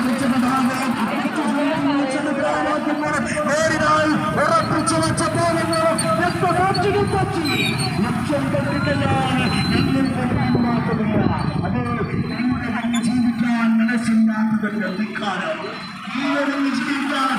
വെച്ച പതാകയും നേരിടാൻ ഉറപ്പിച്ചു വെച്ച പോലെങ്കിലും ലക്ഷ്യം കണ്ടിട്ടല്ലാതെ ഞങ്ങൾ മാറ്റമില്ല അത് തന്നെ ജീവിക്കാൻ മനസ്സില്ലാത്തതിന്റെ ധിക്കാരം. കീഴടങ്ങി ജീവിക്കാൻ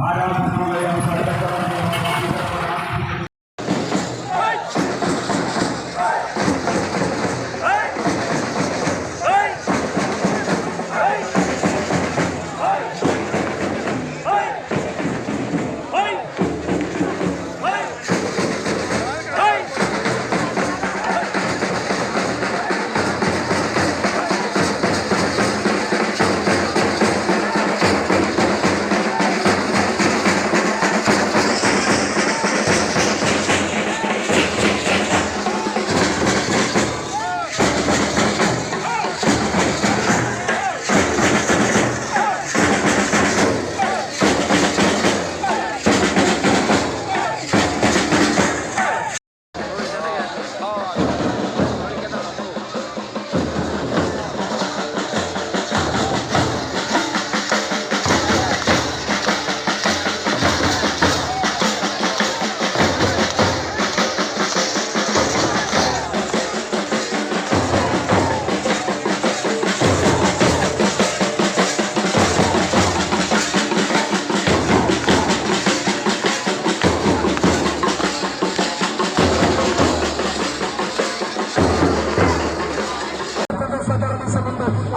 ஆறாம்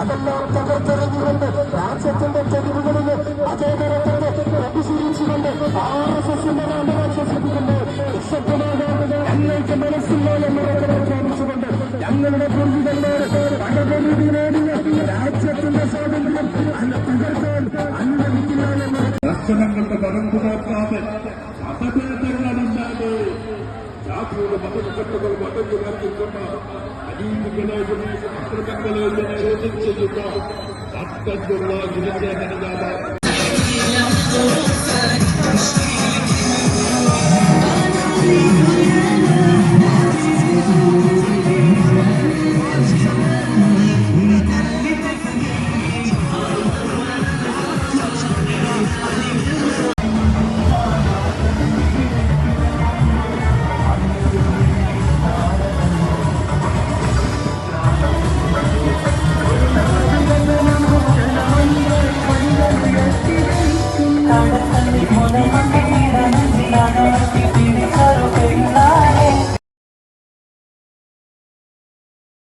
അതെല്ലാം തകർത്തെറിഞ്ഞുകൊണ്ട് രാജ്യത്തിന്റെ തെരുവുകളിൽ അതേതരത്തിന്റെ പ്രതിശീലിച്ചുകൊണ്ട് ആർ എസ് എസിന്റെ നാമം ശ്വസിപ്പിക്കുന്നു നിശബ്ദമാകാവുന്നത് ഞങ്ങൾക്ക് മനസ്സില്ല എന്ന് പ്രഖ്യാപിച്ചുകൊണ്ട് ഞങ്ങളുടെ പൂർവികന്മാർ പകപരിധി നേടിയ രാജ്യത്തിന്റെ സ്വാതന്ത്ര്യം അല്ല തകർക്കാൻ గొప్ప బతుకు బతుకుతున్న అదీతికలో అప్రదంగలో యోచించుతున్న అక్కడున్న గిరిజన జనజాత